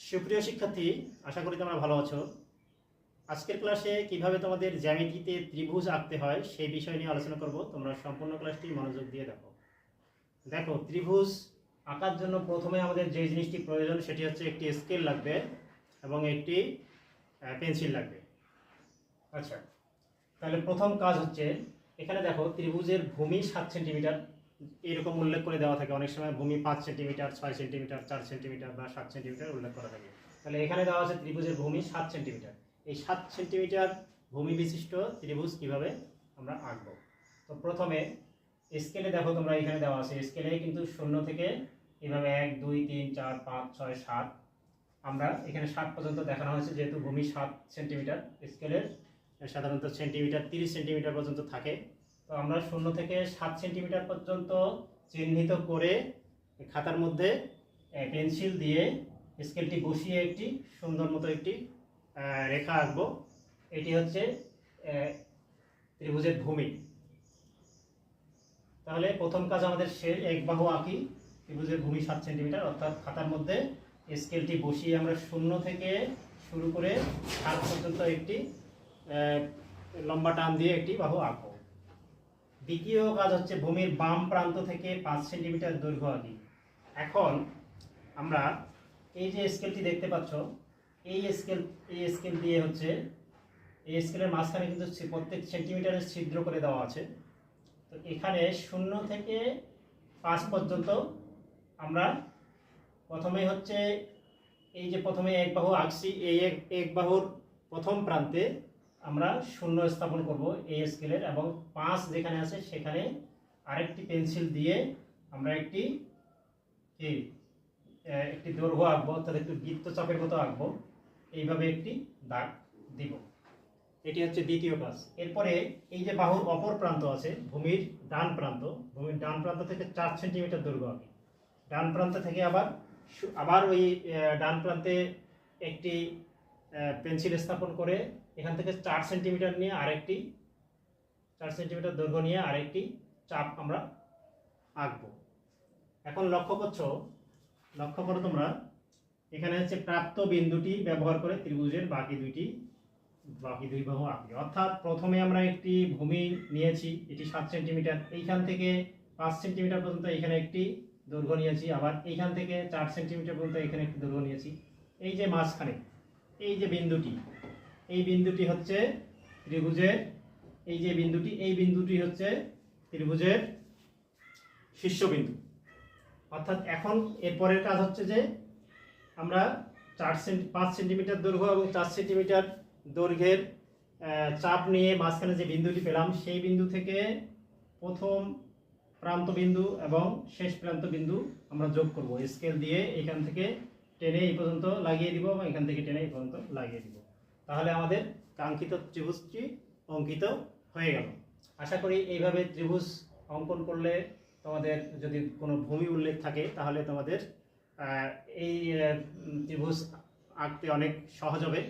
সুপ্রিয় শিক্ষার্থী, আশা করি তোমরা ভালো আছো। আজকের ক্লাসে কীভাবে তোমাদের জ্যামিতিতে ত্রিভুজ আঁকতে হয় সেই বিষয় নিয়ে আলোচনা করব। তোমরা সম্পূর্ণ ক্লাসটি মনোযোগ দিয়ে দেখো। দেখো, ত্রিভুজ আঁকার জন্য প্রথমে আমাদের যে জিনিসটি প্রয়োজন সেটি হচ্ছে একটি স্কেল লাগবে এবং একটি পেন্সিল লাগবে। আচ্ছা তাহলে প্রথম কাজ হচ্ছে, এখানে দেখো, ত্রিভুজের ভূমি সাত সেন্টিমিটার। এরকম উল্লেখ করে দেওয়া থাকে। অনেক সময় ভূমি পাঁচ সেন্টিমিটার, ছয় সেন্টিমিটার, চার সেন্টিমিটার বা সাত সেন্টিমিটার উল্লেখ করা থাকে। তাহলে এখানে দেওয়া আছে ত্রিভুজের ভূমি সাত সেন্টিমিটার। এই সাত সেন্টিমিটার ভূমি বিশিষ্ট ত্রিভুজ কীভাবে আমরা আঁকবো? তো প্রথমে স্কেলে দেখো তোমরা এখানে দেওয়া আছে। স্কেলে কিন্তু শূন্য থেকে এভাবে এক, দুই, তিন, চার, পাঁচ, ছয়, সাত আমরা এখানে সাত পর্যন্ত দেখানো হয়েছে, যেহেতু ভূমি সাত সেন্টিমিটার। স্কেলের সাধারণত সেন্টিমিটার, তিরিশ সেন্টিমিটার পর্যন্ত থাকে। তো আমরা শূন্য থেকে সাত সেন্টিমিটার পর্যন্ত চিহ্নিত করে খাতার মধ্যে পেন্সিল দিয়ে স্কেলটি বসিয়ে একটি সুন্দর মতো একটি রেখা আঁকবো। এটি হচ্ছে ত্রিভুজের ভূমি। তাহলে প্রথম কাজ আমাদের সে এক বাহু আঁকি, ত্রিভুজের ভূমি সাত সেন্টিমিটার, অর্থাৎ খাতার মধ্যে স্কেলটি বসিয়ে আমরা শূন্য থেকে শুরু করে সাত পর্যন্ত একটি লম্বা টান দিয়ে একটি বাহু আঁকবো। দ্বিতীয় কাজ হচ্ছে ভূমির বাম প্রান্ত থেকে পাঁচ সেন্টিমিটার দৈর্ঘ্য আঁকি এখন আমরা এই যে স্কেলটি দেখতে পাচ্ছ, এই স্কেল এই স্কেল দিয়ে হচ্ছে, এই স্কেলের মাঝখানে কিন্তু প্রত্যেক সেন্টিমিটারের ছিদ্র করে দেওয়া আছে। তো এখানে শূন্য থেকে পাঁচ পর্যন্ত আমরা প্রথমে হচ্ছে এই যে প্রথমে এক বাহু আঁকছি, এই এক এক বাহুর প্রথম প্রান্তে আমরা শূন্য স্থাপন করব এই স্কেলের এবং পাঁচ যেখানে আছে সেখানে আরেকটি পেন্সিল দিয়ে আমরা একটি কি একটি দৈর্ঘ্য আঁকবো অর্থাৎ একটু বৃত্তচাপের মতো আঁকবো। এইভাবে একটি দাগ দিব। এটি হচ্ছে দ্বিতীয় কাজ। এরপরে এই যে বাহুর অপর প্রান্ত আছে ভূমির ডান প্রান্ত ভূমির ডান প্রান্ত থেকে চার সেন্টিমিটার দৈর্ঘ্য আঁকি। ডান প্রান্ত থেকে আবার আবার ওই ডান প্রান্তে একটি পেন্সিল স্থাপন করে এখান থেকে চার সেন্টিমিটার নিয়ে আরেকটি, চার সেন্টিমিটার দৈর্ঘ্য নিয়ে আরেকটি চাপ আমরা আঁকবো। এখন লক্ষ্য করছ, লক্ষ্য করো তোমরা, এখানে হচ্ছে প্রাপ্ত বিন্দুটি ব্যবহার করে ত্রিভুজের বাকি দুইটি, বাকি দুই বাহু আঁকবে। অর্থাৎ প্রথমে আমরা একটি ভূমি নিয়েছি, এটি সাত সেন্টিমিটার, এইখান থেকে পাঁচ সেন্টিমিটার পর্যন্ত এখানে একটি দৈর্ঘ্য নিয়েছি, আবার এইখান থেকে চার সেন্টিমিটার পর্যন্ত এখানে একটি দৈর্ঘ্য নিয়েছি। এই যে মাঝখানে, এই যে বিন্দুটি এই বিন্দুটি হচ্ছে ত্রিভুজের, এই যে বিন্দুটি, এই বিন্দুটি হচ্ছে ত্রিভুজের শীর্ষবিন্দু। অর্থাৎ এখন এরপরের কাজ হচ্ছে যে আমরা চার সেন্টি, পাঁচ সেন্টিমিটার দৈর্ঘ্য এবং চার সেন্টিমিটার দৈর্ঘ্যের চাপ নিয়ে মাঝখানে যে বিন্দুটি পেলাম, সেই বিন্দু থেকে প্রথম প্রান্ত বিন্দু এবং শেষ প্রান্ত বিন্দু আমরা যোগ করব। স্কেল দিয়ে এখান থেকে টেনে এই পর্যন্ত লাগিয়ে দিব এবং এখান থেকে টেনে এই পর্যন্ত লাগিয়ে দিব। তাহলে আমাদের কাঙ্ক্ষিত ত্রিভুজটি অঙ্কিত হয়ে গেল। আশা করি এইভাবে ত্রিভুজ অঙ্কন করলে তোমাদের যদি কোনো ভূমি উল্লেখ থাকে, তাহলে তোমাদের এই ত্রিভুজ আঁকতে অনেক সহজ হবে।